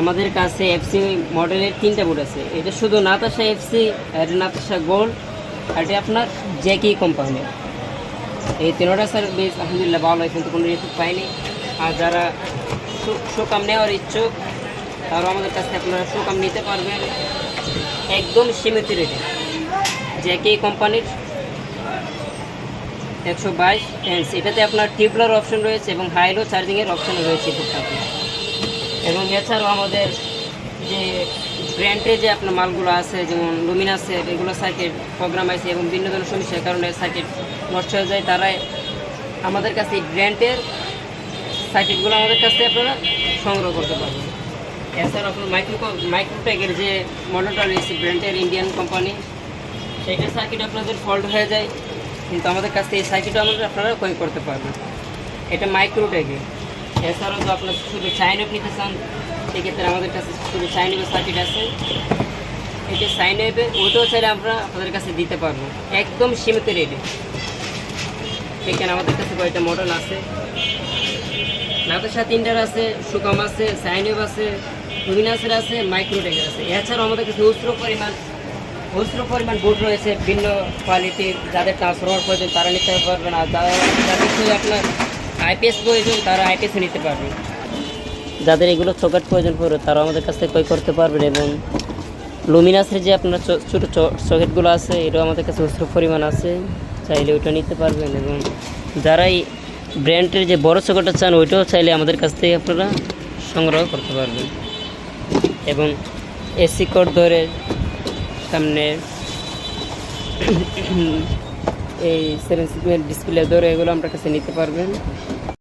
আমাদের কাছে এফসি মডেলের তিনটা বোর্ড আছে। এটা শুধু নাতাশা এফসি এটা নাতাশা গোল্ড আর এটা আপনার জ্যাকি কোম্পানির এই তিনোটা সার্ভিস আলহামদুলিল্লাহ ভালো হয় কিন্তু কোনো রিপোর্ট পাইনি। আর যারা শোকাম নেওয়ার ইচ্ছুক, তারাও আমাদের কাছ আপনারা শোকাম নিতে পারবেন। একদম সীমিত রেটে জ্যাকি কোম্পানির একশো বাইশ এটাতে আপনার টিউবলার অপশন রয়েছে এবং হাইলো চার্জিংয়ের অপশন রয়েছে বুকটাতে এবং এছাড়াও আমাদের যে ব্র্যান্ডে যে আপনার মালগুলো আছে, যেমন লুমিনাসে এগুলো সার্কিট প্রোগ্রাম আছে এবং ধরনের সমস্যার কারণে সার্কিট নষ্ট হয়ে যায়, তারাই আমাদের কাছে এই ব্র্যান্ডের সার্কিটগুলো আমাদের কাছ আপনারা সংগ্রহ করতে পারবেন। এছাড়া আপনার মাইক্রো মাইক্রোটেকের যে মডেলটা রয়েছে ব্র্যান্ডের ইন্ডিয়ান কোম্পানি সেইটার সার্কিট আপনাদের ফল্ট হয়ে যায়, কিন্তু আমাদের কাছ থেকে এই সার্কিটও আমাদের আপনারা ক্রয় করতে পারবেন। এটা মাইক্রোটেকে এছাড়াও তো আপনার শুধু চাইনিজ নিতে চান, সেক্ষেত্রে আমাদের কাছে শুধু চাইনিজ সার্কিট আছে। এটা চাইনিজে ওটাও চাইলে আমরা আপনাদের কাছে দিতে পারব। একদম সীমিত রেটে। এখানে আমাদের কাছে কয়েকটা মডেল আছে। নাতাশা তিনটার আছে, সুকাম আছে সাইনিভ আছে লুমিনাসের আছে, মাইক্রোটেকের আছে। এছাড়াও আমাদের কাছে উস্ত্র পরিমাণ উস্ত্র পরিমাণ বোর্ড রয়েছে, ভিন্ন কোয়ালিটির যাদের ট্রান্সফরমার প্রয়োজন, তারা নিতে পারবেন আর যাদের আপনার আইপিএস প্রয়োজন, তারা আইপিএস নিতে পারবেন যাদের এগুলো চকেট প্রয়োজন পড়বে, তারা আমাদের কাছ থেকে ক্রয় করতে পারবেন এবং লুমিনাসের যে আপনার ছোটো চ- সকেটগুলো আছে, এটাও আমাদের কাছে উস্ত্র পরিমাণ আছে। চাইলে ওইটা নিতে পারবেন এবং যারাই ব্র্যান্ডের যে বড় চকেটটা চান, ওইটাও চাইলে আমাদের কাছ থেকে আপনারা সংগ্রহ করতে পারবেন। এবং এসি কোড ধরে সামনে এই সেভেন সিগন্যাল ডিসপ্লে ধরে এগুলো আমার কাছে নিতে পারবেন।